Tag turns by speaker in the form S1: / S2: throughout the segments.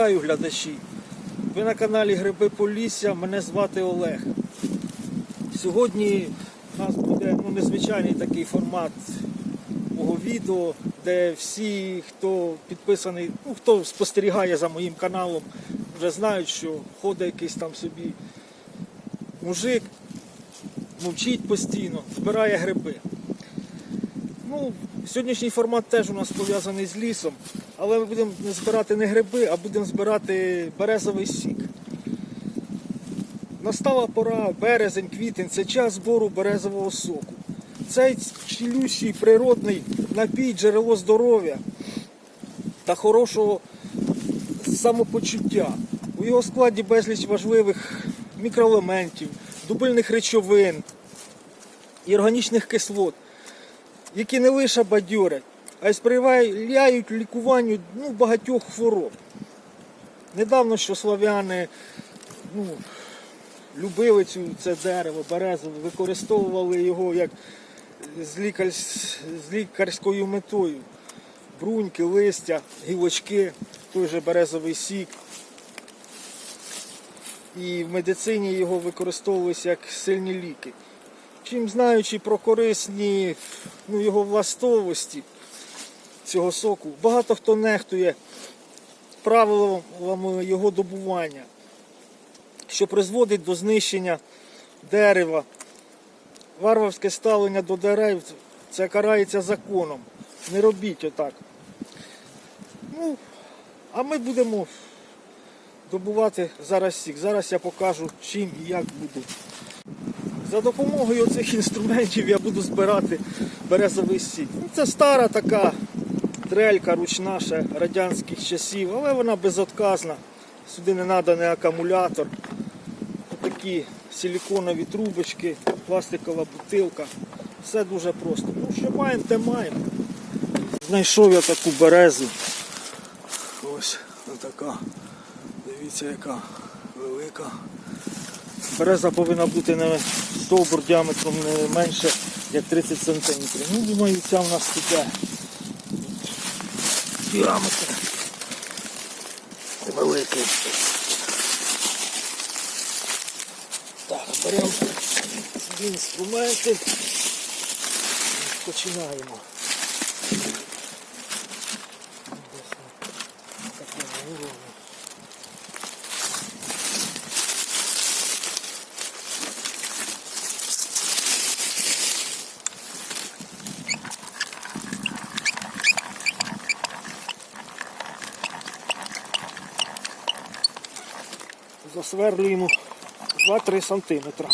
S1: Вітаю глядачі! Ви на каналі Гриби Полісся, мене звати Олег. Сьогодні у нас буде ну, незвичайний такий формат мого відео, де всі, хто підписаний, ну, хто спостерігає за моїм каналом, вже знають, що ходить якийсь там собі мужик, мовчить постійно, збирає гриби. Ну, сьогоднішній формат теж у нас пов'язаний з лісом, але ми будемо збирати не гриби, а будемо збирати березовий сік. Настала пора, березень, квітень, це час збору березового соку. Цей цілющий природний напій, джерело здоров'я та хорошого самопочуття. У його складі безліч важливих мікроелементів, дубильних речовин і органічних кислот які не лише бадьорять, а й сприяють лікуванню ну, багатьох хвороб. Недавно що слав'яни ну, любили цю, це дерево, березу, використовували його як з, лікар... з лікарською метою. Бруньки, листя, гілочки, той же березовий сік. І в медицині його використовувалися як сильні ліки. Чим знаючи про корисні ну, його властовості цього соку, багато хто нехтує правилами його добування, що призводить до знищення дерева. Варварське ставлення до дерев це карається законом. Не робіть отак. Ну, а ми будемо добувати зараз сік. Зараз я покажу чим і як буду. За допомогою цих інструментів я буду збирати березовий сік. Ну, Це стара така трелька ручна ще радянських часів, але вона безотказна. Сюди не треба не акумулятор. Такі силіконові трубочки, пластикова бутилка. Все дуже просто. Ну що маємо, те маємо. Знайшов я таку березу. Ось така. Дивіться, яка велика. Береза повинна бути не стовбур діаметром не менше як 30 см. Ну, думаю, ця у нас піде діаметр великий. Так, беремо інструменти. Починаємо. Засверлюємо 2-3 сантиметра.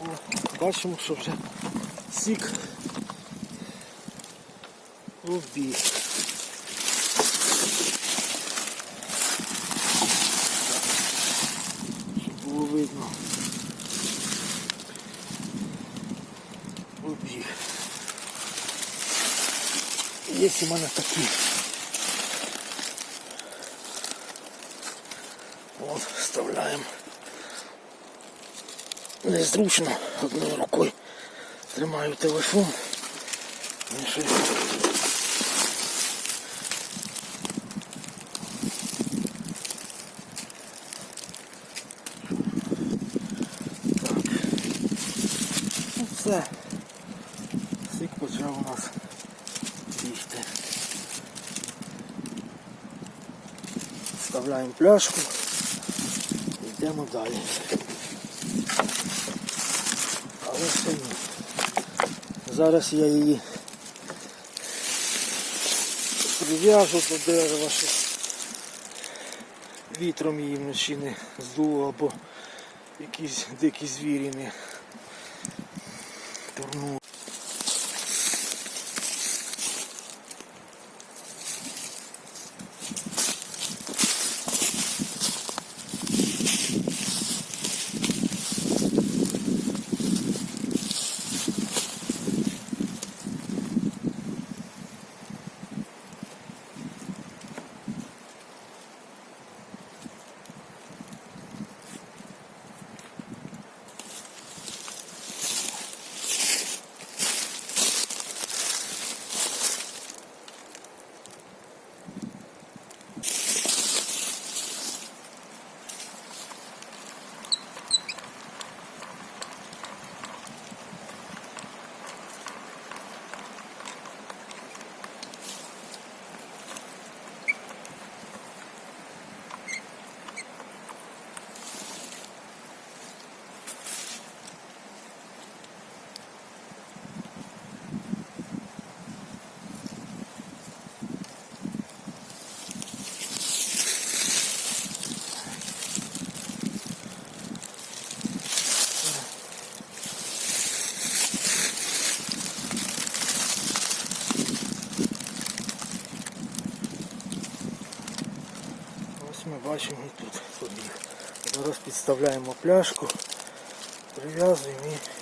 S1: О, бачимо, що вже сік обіг. Щоб було видно. Обіг. Є у мене такі. От, вставляємо. Незручно одною рукою тримаю телефон. Ну, Все. Сік почав у нас бігти. Вставляємо пляшку. Йдемо далі. Зараз я її прив'яжу до дерева, щоб вітром її вночі не здуло або якісь дикі звірі не турнули. Бачимо тут. Зараз підставляємо пляшку, прив'язуємо і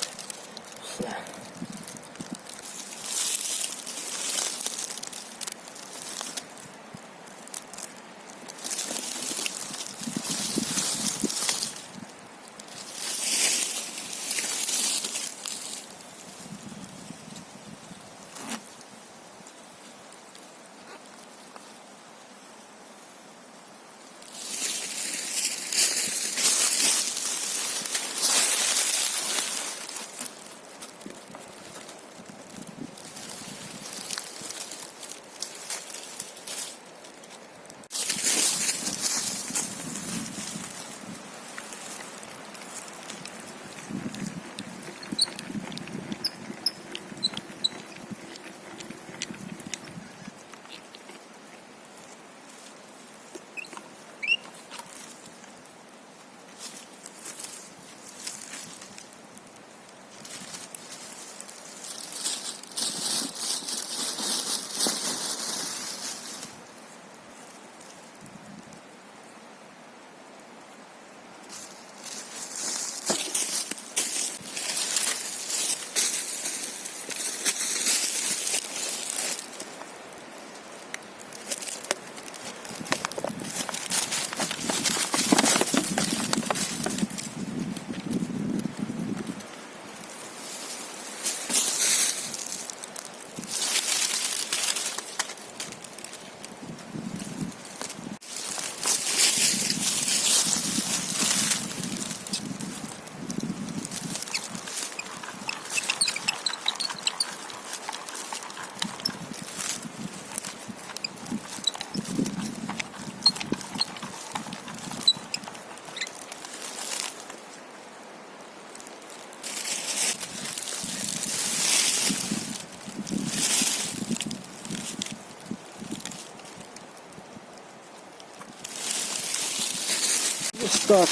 S1: так.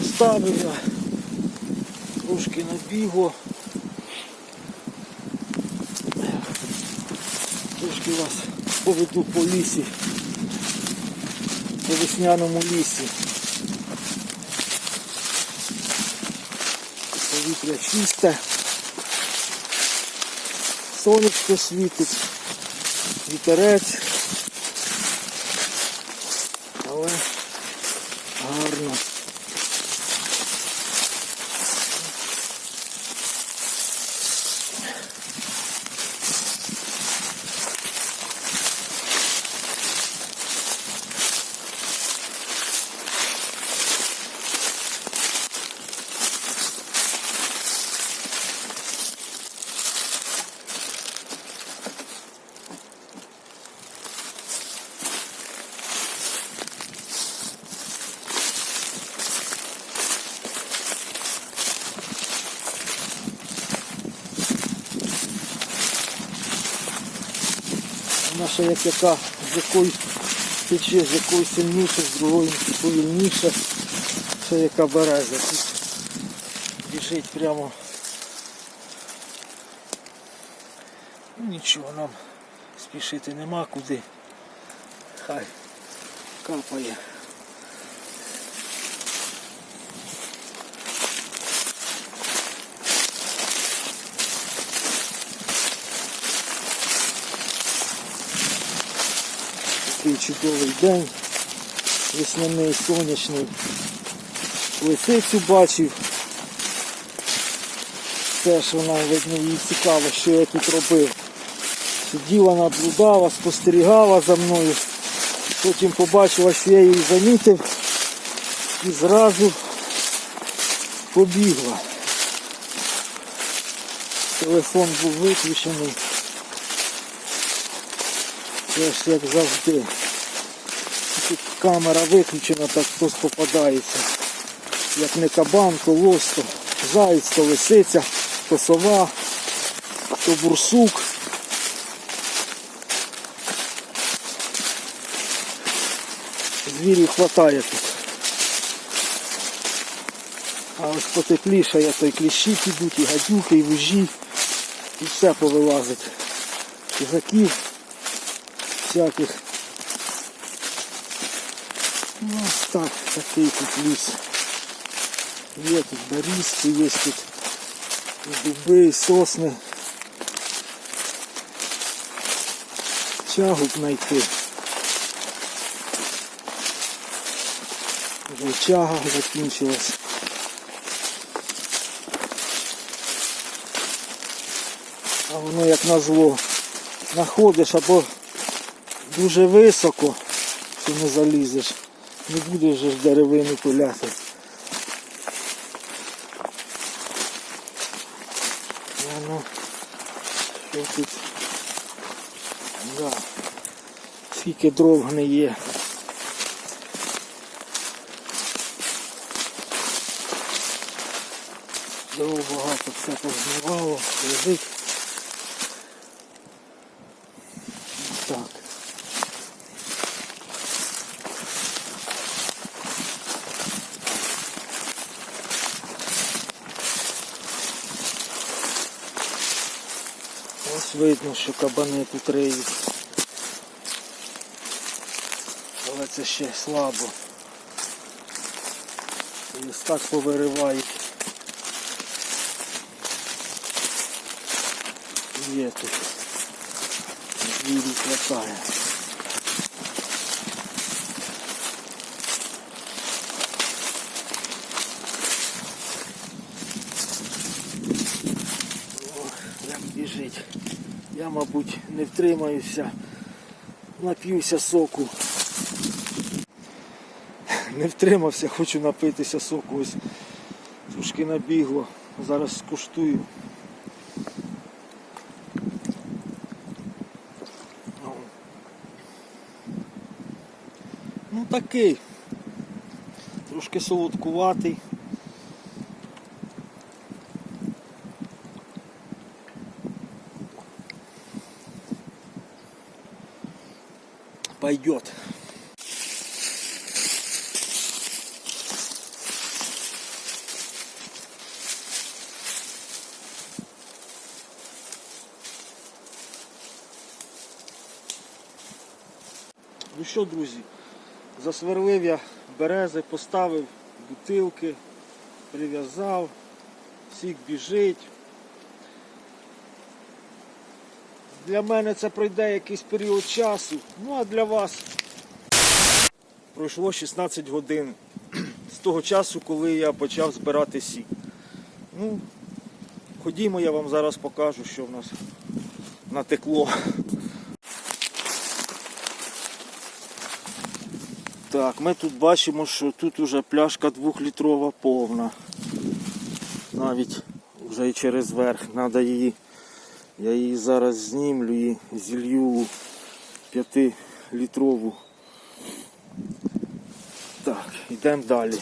S1: Оставив я. Трошки набігло. Трошки вас поведу по лісі. По весняному лісі. Повітря чисте. Сонечко світить, вітерець. Але гарно. Ще як яка з якої тече, з якої сильніше, з другої повільніше. Ще яка береза. Тут біжить прямо. Ну, Нічого нам спішити нема куди. Хай капає. Чудовий день, весняний, сонячний. Лисицю бачив. Теж вона видно їй цікаво, що я тут робив. Сиділа, наблюдала, спостерігала за мною. Потім побачила, що я її замітив і зразу побігла. Телефон був виключений. Це ж як завжди. Тут камера виключена, так хтось попадається. Як не кабан, то лось, то заєць, то лисиця, то сова, то бурсук. Звірів хватає тут. А ось потепліше, я то і кліщі підуть, і гадюки, і вужі, і все повилазить. Хижаків всяких Ну, так, такий тут ліс. Є тут берізки, є тут і дуби, і сосни. Чагу б знайти. Чага закінчилась. А воно як назло. Находиш або дуже високо, що не залізеш. Не будеш ж деревину пиляти. А ну, що тут? Да. Скільки дров гниє. Дров багато все позгнивало, лежить. Так. Видно, що кабани тут риють. Але це ще слабо. І повиривають. Є тут. Двірі хватає. О, як біжить. Я, мабуть, не втримаюся. Нап'юся соку. Не втримався, хочу напитися соку. Ось трошки набігло. Зараз скуштую. Ну такий. Трошки солодкуватий. Пойдет. Ну що, друзі, засверлив я берези, поставив бутилки, прив'язав, сік біжить. Для мене це пройде якийсь період часу, ну а для вас пройшло 16 годин з того часу, коли я почав збирати сік. Ну, ходімо, я вам зараз покажу, що в нас натекло. Так, ми тут бачимо, що тут уже пляшка двохлітрова повна. Навіть вже і через верх. Треба її. Я її зараз знімлю і зілью у 5-літрову. Так, йдемо далі.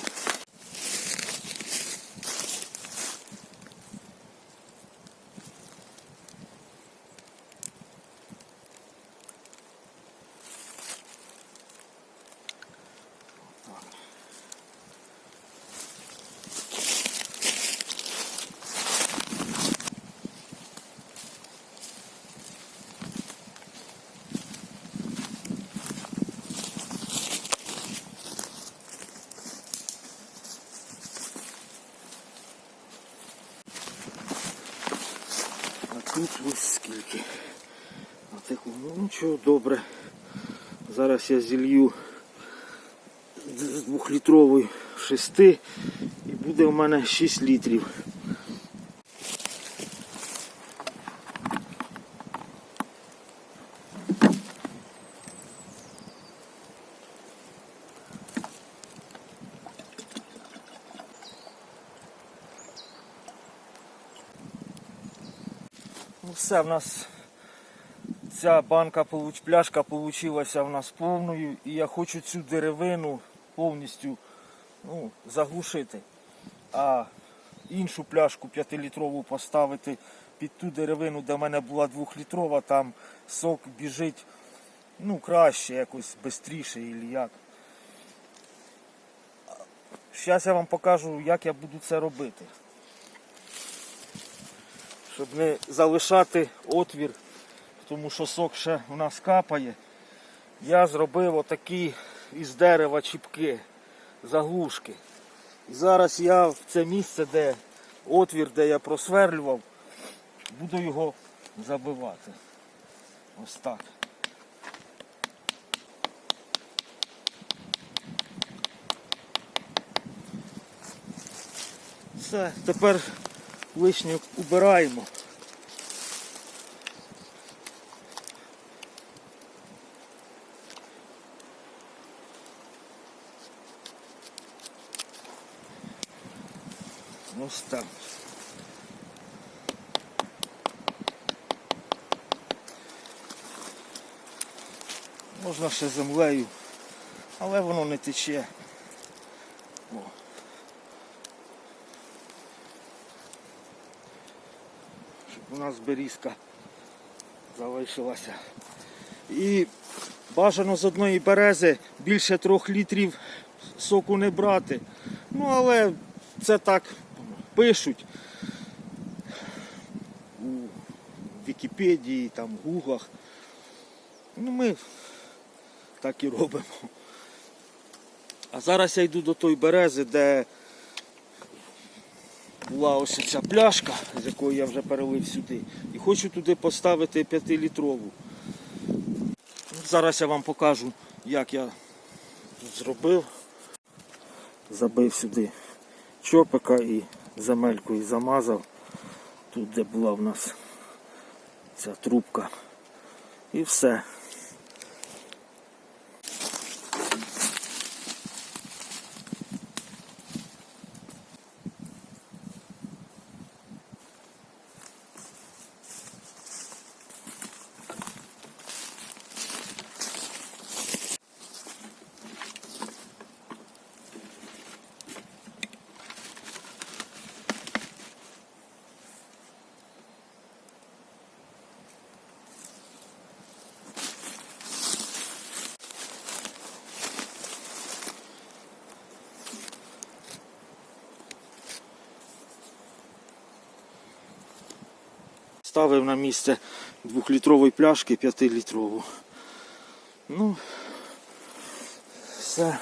S1: А тут ось скільки. Отаку, ну нічого, добре. Зараз я зілью з з двохлітрової шести і буде у мене 6 літрів. Ну все, в нас ця банка, пляшка получилася в нас повною і я хочу цю деревину повністю ну, заглушити. А іншу пляшку 5-літрову поставити під ту деревину, де в мене була 2-літрова, там сок біжить ну, краще, якось швидше і як. Зараз я вам покажу, як я буду це робити. Щоб не залишати отвір, тому що сок ще у нас капає. Я зробив отакий із дерева чіпки, заглушки. І зараз я в це місце, де отвір, де я просверлював, буду його забивати. Ось так. Все, тепер лишнє убираємо. Ось так. Можна ще землею, але воно не тече. Щоб у нас берізка залишилася. І бажано з одної берези більше трьох літрів соку не брати. Ну, але це так пишуть у Вікіпедії, там, в гуглах. Ну, ми так і робимо. А зараз я йду до той берези, де була ось ця пляшка, з якої я вже перелив сюди. І хочу туди поставити 5-літрову. Зараз я вам покажу, як я зробив. Забив сюди чопика і земелькою замазав. Тут, де була в нас ця трубка. І все. Ставив на місце двохлітрової пляшки п'ятилітрову. Ну, все.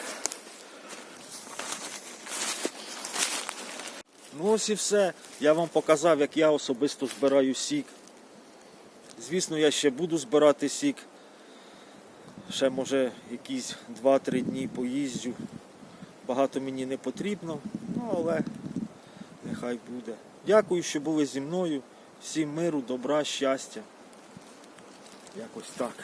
S1: Ну ось і все. Я вам показав, як я особисто збираю сік. Звісно, я ще буду збирати сік. Ще може якісь 2-3 дні поїздю. Багато мені не потрібно, ну але нехай буде. Дякую, що були зі мною. Всім миру, добра, щастя. Якось так.